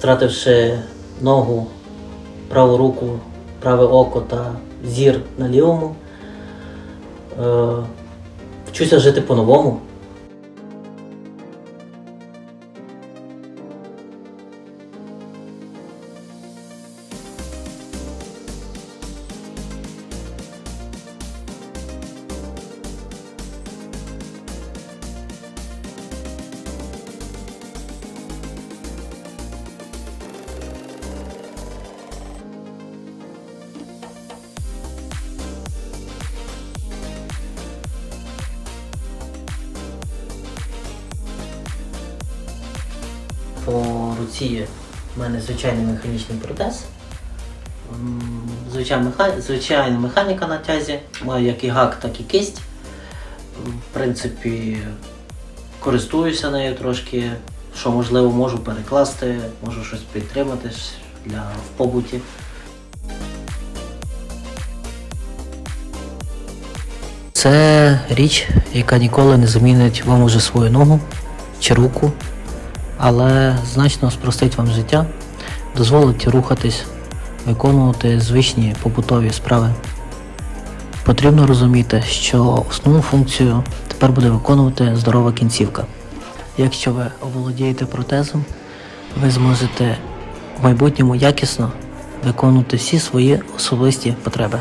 втративши ногу, праву руку, праве око та зір на лівому, е, вчуся жити по-новому. По руці в мене звичайний механічний протез. Звичайна, меха... звичайна механіка на тязі. Маю як і гак, так і кисть. В принципі, користуюся нею трошки. Що можливо можу перекласти, можу щось підтримати для в побуті. Це річ, яка ніколи не замінить вам уже свою ногу чи руку, але значно спростить вам життя, дозволить рухатись, виконувати звичні побутові справи. Потрібно розуміти, що основну функцію тепер буде виконувати здорова кінцівка. Якщо ви оволодієте протезом, ви зможете в майбутньому якісно виконувати всі свої особисті потреби.